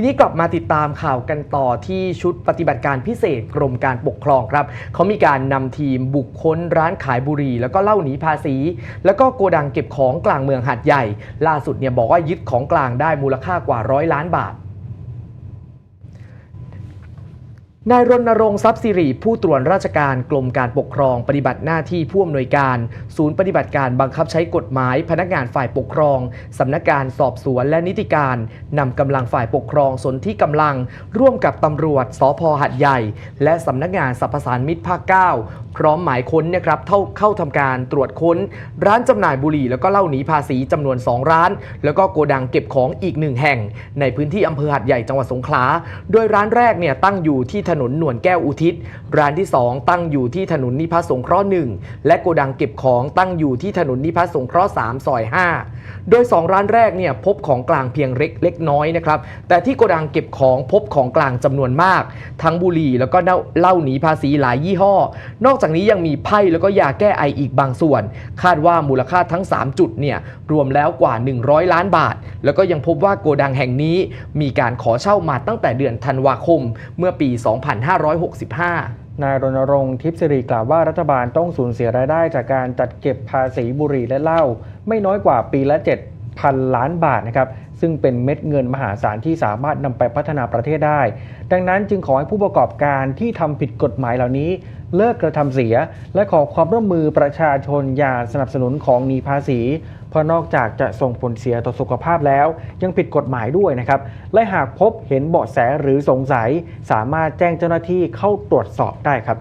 ทีนี้กลับมาติดตามข่าวกันต่อที่ชุดปฏิบัติการพิเศษกรมการปกครองครับเขามีการนำทีมบุคคลร้านขายบุหรี่แล้วก็เล่าหนีภาษี แล้วก็โกดังเก็บของกลางเมืองหัดใหญ่ ล่าสุดเนี่ยบอกว่ายึดของกลางได้มูลค่ากว่าร้อยล้านบาท นายรณรงค์ทรัพย์สิริผู้ตรวจราชการกรมการปกครองปฏิบัติหน้าที่ผู้อำนวยการ ศูนย์ปฏิบัติการบังคับใช้กฎหมาย พนักงานฝ่ายปกครองสำนักงานสอบสวนและนิติการนำกำลังฝ่ายปกครองสนที่กำลัง ร่วมกับตำรวจสพหัดใหญ่ และสำนักงานสรรพสานมิตรภาค 9 พร้อมหมายค้นเนยครับเข้าเข้าทำการตรวจค้น ร้านจำหน่ายบุหรี่ แล้วก็เหล้าหนีภาษีจำนวน 2 ร้าน แล้วก็โกดังเก็บของอีกหนึ่งแห่ง ในพื้นที่อำเภอหัดใหญ่จังหวัดสงขลา โดยร้านแรกเนี่ยตั้งอยู่ที่ถนนหนวนแก้วอุทิศ ร้านที่ 2 ตั้งอยู่ที่ถนนนิพัฒสงเคราะห์1และโกดังเก็บของตั้งอยู่ที่ถนนนิพัฒสงเคราะห์3ซอย 5 โดย 2 ร้านแรกเนี่ยพบของกลางเพียงเล็กเล็กน้อยนะครับแต่ที่โกดังเก็บของพบของกลางจำนวนมาก ทั้งบุหรี่แล้วก็เหล้าหนีภาษีหลายยี่ห้อ นอกจากนี้ยังมีไพ่แล้วก็ยาแก้ไออีกบางส่วน คาดว่ามูลค่าทั้ง 3 จุดเนี่ยรวมแล้วกว่า 100 ล้านบาท แล้วก็ยังพบว่าโกดังแห่งนี้ มีการขอเช่ามาตั้งแต่เดือนธันวาคม เมื่อปี 2565นายรณรงค์ทิพย์สิริกล่าวว่ารัฐบาลต้องสูญเสียรายได้จากการจัดเก็บภาษีบุหรี่และเหล้าไม่น้อยกว่าปีละ 7,000ล้านบาทนะครับซึ่งเป็นเม็ดเงินมหาศาลที่สามารถนำไปพัฒนาประเทศได้ ดังนั้นจึงขอให้ผู้ประกอบการที่ทำผิดกฎหมายเหล่านี้ เลิกกระทำเสีย และขอความร่วมมือประชาชนอย่าสนับสนุนของหนีภาษี เพราะนอกจากจะส่งผลเสียต่อสุขภาพแล้ว ยังผิดกฎหมายด้วยนะครับ และหากพบเห็นเบาะแสหรือสงสัย สามารถแจ้งเจ้าหน้าที่เข้าตรวจสอบได้ครับ